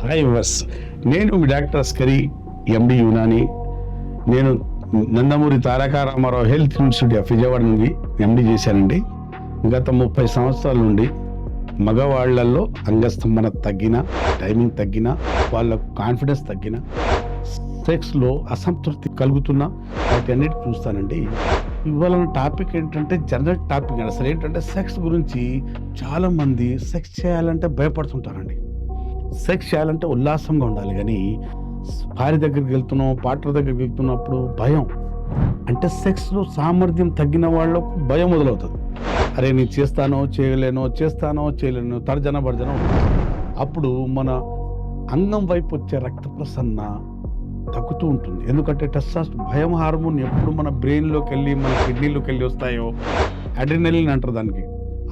Hi verse నేను మీ doctor Askari MD Unani. నేను Nandamuri Tarakaramarao health institute of Vijayawada నుండి MD చేశానండి. గత ముప్పై సంవత్సరాల నుండి మగవాళ్ళలో అంగస్తంభన తగ్గిన టైమింగ్ తగ్గిన వాళ్ళ కాన్ఫిడెన్స్ తగ్గిన సెక్స్లో అసంతృప్తి కలుగుతున్న వాటన్నిటి చూస్తానండి. ఇవాళ టాపిక్ ఏంటంటే జనరల్ టాపిక్ అసలు ఏంటంటే సెక్స్ గురించి చాలామంది సెక్స్ చేయాలంటే భయపడుతుంటారండి. సెక్స్ చేయాలంటే ఉల్లాసంగా ఉండాలి. కానీ భార్య దగ్గరికి వెళ్తున్నాం పార్ట్నర్ దగ్గరికి వెళ్తున్నప్పుడు భయం. అంటే సెక్స్లో సామర్థ్యం తగ్గిన వాళ్ళకు భయం మొదలవుతుంది. అరే నేను చేస్తానో చేయలేనో చేస్తానో చేయలేనో తర్జన భర్జన అప్పుడు మన అంగం వైపు వచ్చే రక్త ప్రసన్న తగ్గుతూ ఉంటుంది. ఎందుకంటే టెస్టాస్ భయం హార్మోన్ ఎప్పుడు మన బ్రెయిన్లోకి వెళ్ళి మన కిడ్నీలోకి వెళ్ళి వస్తాయో అడ్రినలిన్ అంటారు దానికి.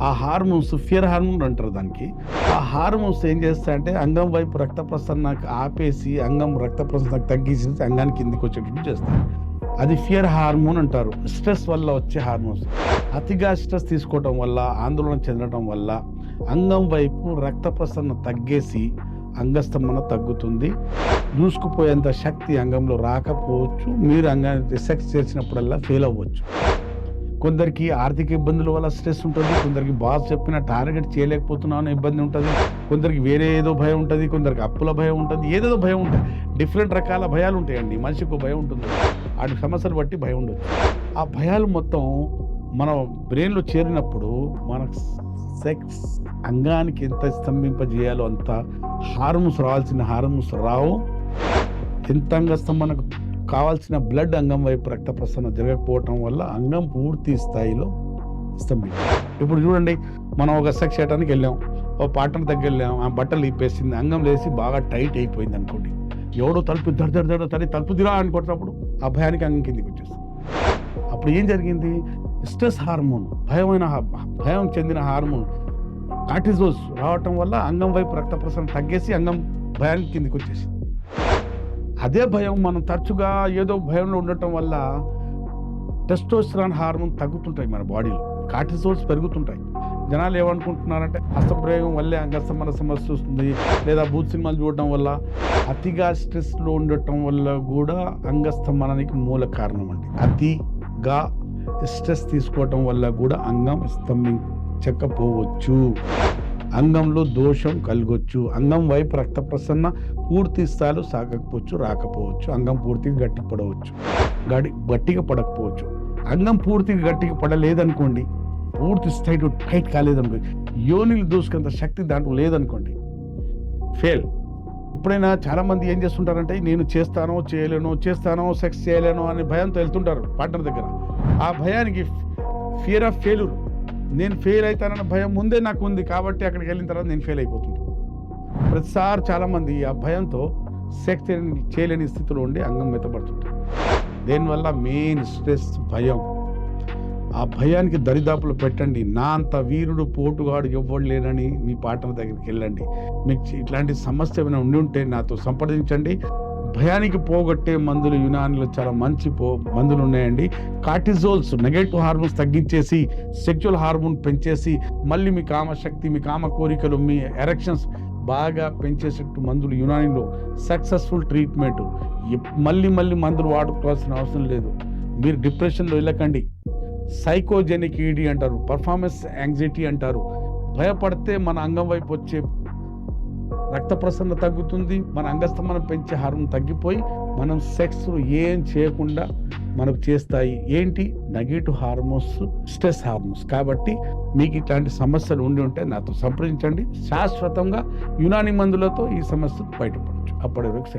ఆ హార్మోన్స్ ఫియర్ హార్మోన్ అంటారు దానికి. ఆ హార్మోన్స్ ఏం చేస్తాయంటే అంగం వైపు రక్త ప్రసరణ ఆపేసి అంగం రక్త ప్రసరణ తగ్గించి అంగానికి కిందికి వచ్చేటట్టు చేస్తాయి. అది ఫియర్ హార్మోన్ అంటారు. స్ట్రెస్ వల్ల వచ్చే హార్మోన్స్. అతిగా స్ట్రెస్ తీసుకోవటం వల్ల ఆందోళన చెందడం వల్ల అంగం వైపు రక్త ప్రసరణ తగ్గేసి అంగస్తంభన తగ్గుతుంది. దూసుకుపోయేంత శక్తి అంగంలో రాకపోవచ్చు. మీరు అంగాన్ని సెక్స్ చేసినప్పుడల్లా ఫెయిల్ అవ్వచ్చు. కొందరికి ఆర్థిక ఇబ్బందుల వల్ల స్ట్రెస్ ఉంటుంది కొందరికి బాస్ చెప్పిన టార్గెట్ చేయలేకపోతున్నాను అనే ఇబ్బంది ఉంటుంది కొందరికి వేరే ఏదో భయం ఉంటుంది కొందరికి అప్పుల భయం ఉంటుంది ఏదేదో భయం ఉంటుంది. డిఫరెంట్ రకాల భయాలు ఉంటాయండి. మనిషికి ఒక భయం ఉంటుంది. వాటి సమస్యలు బట్టి భయం ఉండదు ఆ భయాలు మొత్తం మన బ్రెయిన్లో చేరినప్పుడు మనకు సెక్స్ అంగానికి ఎంత స్తంభింపజేయాలో అంత హార్మోన్స్ రావాల్సిన హార్మోన్స్ రావు. ఎంత అంగస్తంభనకు కావాల్సిన బ్లడ్ అంగం వైపు రక్త ప్రసరణ జరగకపోవటం వల్ల అంగం పూర్తి స్థాయిలో స్తంభించింది ఇప్పుడు చూడండి మనం ఒక సెక్స్ చేయడానికి వెళ్ళాం. ఓ పార్ట్నర్ దగ్గర వెళ్ళాం. ఆ బట్టలు ఇప్పేసింది. అంగం లేసి బాగా టైట్ అయిపోయింది అనుకోండి. ఎవడో తలుపు దడ దడ దడ తల్లి తలుపు దిరా అనుకుంటున్నప్పుడు ఆ భయానికి అంగం కిందికి వచ్చేస్తుంది. అప్పుడు ఏం జరిగింది? స్ట్రెస్ హార్మోన్ భయమైన భయం చెందిన హార్మోన్ కార్టిజోస్ రావటం వల్ల అంగం వైపు రక్త ప్రసరణ తగ్గేసి అంగం భయానికి కిందికి వచ్చేసింది. అదే భయం మనం తరచుగా ఏదో భయంలో ఉండటం వల్ల టెస్టోస్టిరాన్ హార్మోన్ తగ్గుతుంటాయి మన బాడీలో. కార్టిసోల్స్ పెరుగుతుంటాయి. జనాలు ఏమనుకుంటున్నారంటే హస్తప్రయోగం వల్లే అంగస్తంభన సమస్య వస్తుంది. లేదా బూత్ సినిమాలు చూడటం వల్ల అతిగా స్ట్రెస్లో ఉండటం వల్ల కూడా అంగస్తంభనానికి మూల కారణం అండి. అతిగా స్ట్రెస్ తీసుకోవటం వల్ల కూడా అంగం స్తంభించకపోవచ్చు. అంగంలో దోషం కలగొచ్చు. అంగం వైపు రక్త ప్రసన్న పూర్తి స్థాయిలో సాగకపోవచ్చు రాకపోవచ్చు. అంగం పూర్తిగా గట్టి పడవచ్చు గడి గట్టిగా పడకపోవచ్చు. అంగం పూర్తిగా గట్టిగా పడలేదనుకోండి పూర్తి స్థాయి టైట్ కాలేదనుకోండి యోనిలు దూసుకంత శక్తి దాంట్లో లేదనుకోండి ఫెయిల్. ఎప్పుడైనా చాలామంది ఏం చేస్తుంటారంటే నేను చేస్తానో చేయలేను చేస్తానో సెక్స్ చేయలేను అనే భయంతో వెళ్తుంటారు పార్ట్నర్ దగ్గర. ఆ భయానికి ఫియర్ ఆఫ్ ఫెయిల్యూర్. నేను ఫెయిల్ అవుతానన్న భయం ముందే నాకు ఉంది కాబట్టి అక్కడికి వెళ్ళిన తర్వాత నేను ఫెయిల్ అయిపోతుంటాను ప్రతిసారి చాలామంది ఆ భయంతో సెక్స్ చేయలేని స్థితిలో ఉండి అంగం మెత్తపడుతుంటారు దీనివల్ల మెయిన్ స్ట్రెస్ భయం? ఆ భయానికి దరిదాపులు పెట్టండి. నా అంత వీరుడు పోటుగాడు ఎవ్వడు లేనని మీ పాటల దగ్గరికి వెళ్ళండి. మీకు ఇట్లాంటి సమస్య ఏమైనా ఉండి ఉంటే నాతో సంప్రదించండి. భయానికి పోగొట్టే మందులు యునానిలో చాలా మంచి పో మందులు ఉన్నాయండి. కార్టిజోల్స్ నెగటివ్ హార్మోన్స్ తగ్గించేసి సెక్చువల్ హార్మోన్ పెంచేసి మళ్ళీ మీ కామశక్తి మీ కామ కోరికలు మీ ఎరెక్షన్స్ బాగా పెంచేసేట్టు మందులు యునానిలో సక్సెస్ఫుల్ ట్రీట్మెంట్. మళ్ళీ మళ్ళీ మందులు వాడుకోవాల్సిన అవసరం లేదు. మీరు డిప్రెషన్లో వెళ్ళకండి సైకోజెనిక్ ఈడీ అంటారు పర్ఫార్మెన్స్ యాంగ్జైటీ అంటారు. భయపడితే మన అంగం వైపు వచ్చే రక్త ప్రసరణ తగ్గుతుంది మన అంగస్తంభనం పెంచే హార్మోన్ తగ్గిపోయి మనం సెక్స్ ఏం చేయకుండా మనకు చేస్తాయి. ఏంటి? Negative hormones stress hormones. కాబట్టి మీకు ఇట్లాంటి సమస్యలు ఉండి ఉంటే నాతో సంప్రదించండి. శాశ్వతంగా యునాని మందులతో ఈ సమస్యను బయటపడచ్చు. అప్పటి వరకు